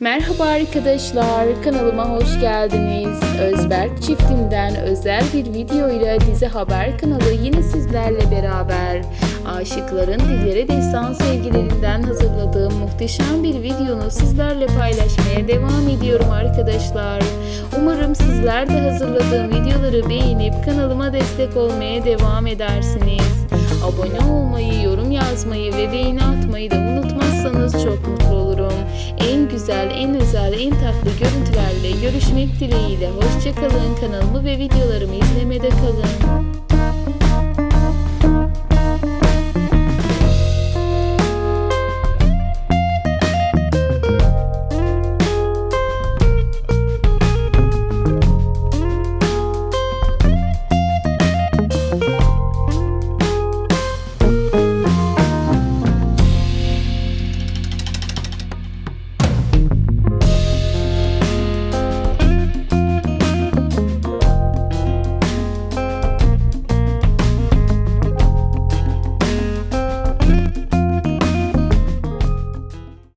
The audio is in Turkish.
Merhaba arkadaşlar, kanalıma hoş geldiniz. Özberk çiftinden özel bir video ile Dizi Haber kanalı yine sizlerle beraber. Aşıkların dillere destan sevgilerinden hazırladığım muhteşem bir videonu sizlerle paylaşmaya devam ediyorum arkadaşlar. Umarım sizler de hazırladığım videoları beğenip kanalıma destek olmaya devam edersiniz. Abone olmayı, yorum yazmayı ve beğeni atmayı da güzel, en özel, en tatlı görüntülerle görüşmek dileğiyle. Hoşçakalın. Kanalımı ve videolarımı izlemede kalın.